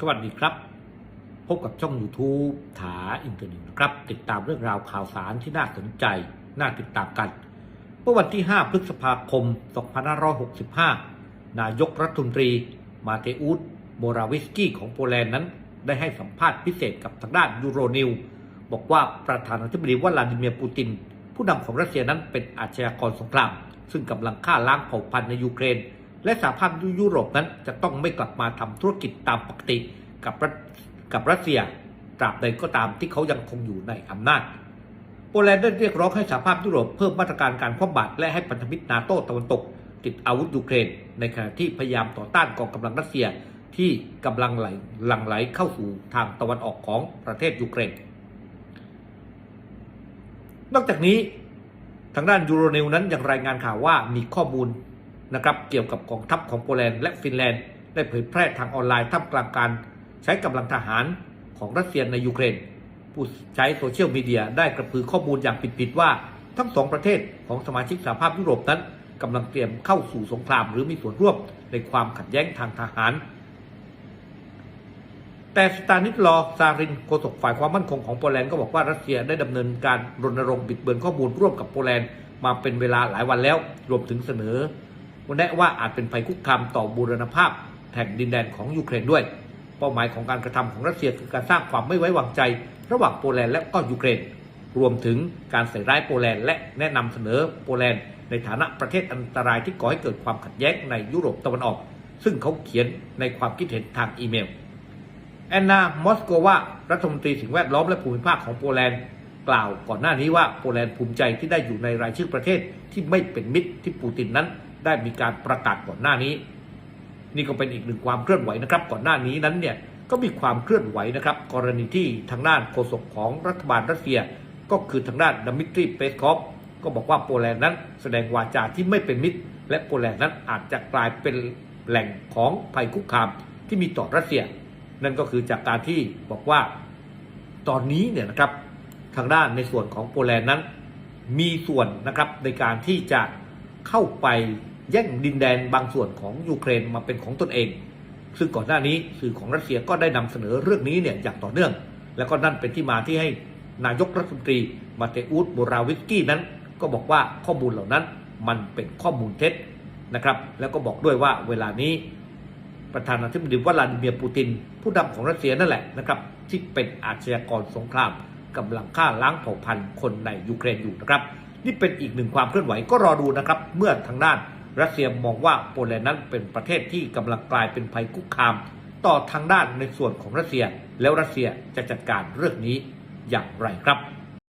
สวัสดีครับ พบกับช่อง YouTube ถาอินเทอร์เน็ตนะครับ ติดตามเรื่องราวข่าวสารที่น่าสนใจ น่าติดตามกันเมื่อวันที่ 5 พฤษภาคม 2565 นายกรัฐมนตรี มาเตอุสโมราวิสกี้ของโปแลนด์นั้น ได้ให้สัมภาษณ์พิเศษกับทางด้านยูโรนิวบอกว่าประธานาธิบดีวลาดิเมียร์ปูติน ผู้นำของรัสเซียนั้นเป็นอาชญากรสงคราม ซึ่งกำลังฆ่าล้างเผ่าพันธุ์ในยูเครน และสหภาพยุโรปนั้นจะต้องไม่กลับมาทำธุรกิจตามปกติกับรัสกับรัสเซียตราบใดก็ตามที่เขายังคงอยู่ในอำนาจ โปแลนด์ได้เรียกร้องให้สหภาพยุโรปเพิ่มมาตรการการคว่ำบาตรและให้พันธมิตรนาโตตะวันตก ติดอาวุธยูเครน ในขณะที่พยายามต่อต้านกองกำลังรัสเซียที่กำลังไหลหลั่งไหลเข้าสู่ทางตะวันออกของประเทศยูเครน นอกจากนี้ทางด้านยูโรเนิวนั้นยังรายงานข่าวว่ามีข้อมูล นะครับเกี่ยวกับกองทัพของโปแลนด์และฟินแลนด์ได้เผยแพร่ทางออนไลน์ท่ามกลางการใช้กำลังทหารของรัสเซียในยูเครน ผู้ใช้โซเชียลมีเดียได้กระพือข้อมูลอย่างผิดๆว่า ทั้งสองประเทศของสมาชิกสหภาพยุโรปนั้นกำลังเตรียมเข้าสู่สงครามหรือมีส่วนร่วมในความขัดแย้งทางทหาร แต่สตานิสลอซารินโฆษกฝ่ายความมั่นคงของโปแลนด์ก็บอกว่ารัสเซียได้ดำเนินการรณรงค์บิดเบือนข้อมูลร่วมกับโปแลนด์มาเป็นเวลาหลายวันแล้ว รวมถึงเสนอ แนะว่าอาจเป็นภัยคุกคามต่อบูรณภาพแห่งดินแดนของยูเครนด้วย เป้าหมายของการกระทำของรัสเซียคือการสร้างความไม่ไว้วางใจ ระหว่างโปแลนด์และก็ยูเครน รวมถึงการใส่ร้ายโปแลนด์และแนะนำเสนอโปแลนด์ในฐานะประเทศอันตรายที่ก่อให้เกิดความขัดแย้งในยุโรปตะวันออก ซึ่งเขาเขียนในความคิดเห็นทางอีเมล แอนนามอสโกวารัฐมนตรีสิ่งแวดล้อมและภูมิภาคของโปแลนด์กล่าวก่อนหน้านี้ว่าโปแลนด์ภูมิใจที่ได้อยู่ในรายชื่อประเทศที่ไม่เป็นมิตรที่ปูตินนั้น ได้มีการประกาศก่อนหน้านี้ นี่ก็เป็นอีกหนึ่งความเคลื่อนไหวนะครับ ก่อนหน้านี้นั้นเนี่ยก็มีความเคลื่อนไหวนะครับ กรณีที่ทางด้านโฆษกของรัฐบาลรัสเซีย ก็คือทางด้านดมิตรีเปสคอฟก็บอกว่าโปแลนด์นั้นแสดงวาจาที่ไม่เป็นมิตร และโปแลนด์นั้นอาจจะกลายเป็นแหล่งของภัยคุกคามที่มีต่อรัสเซีย นั่นก็คือจากการที่บอกว่าตอนนี้เนี่ยนะครับทางด้านในส่วนของโปแลนด์นั้น มีส่วนนะครับในการที่จะเข้าไป แย่งดินแดนบางส่วนของยูเครนมาเป็นของตนเอง ซึ่งก่อนหน้านี้สื่อของรัสเซียก็ได้นำเสนอเรื่องนี้เนี่ยอย่างต่อเนื่อง แล้วก็นั่นเป็นที่มาที่ให้นายกรัฐมนตรีมาเตอุสโบราวิสกี้นั้น ก็บอกว่าข้อมูลเหล่านั้นมันเป็นข้อมูลเท็จนะครับ แล้วก็บอกด้วยว่าเวลานี้ประธานาธิบดีวลาดิเมียร์ปูติน ผู้นำของรัสเซียนั่นแหละนะครับที่เป็นอาชญากรสงครามกำลังฆ่าล้างเผ่าพันธุ์คนในยูเครนอยู่นะครับ นี่เป็นอีกหนึ่งความเคลื่อนไหวก็รอดูนะครับ เมื่อทางด้าน รัสเซียมองว่าโปแลนด์นั้นเป็นประเทศที่กำลังกลายเป็นภัยคุกคาม ต่อทางด้านในส่วนของรัสเซีย แล้วรัสเซียจะจัดการเรื่องนี้อย่างไรครับ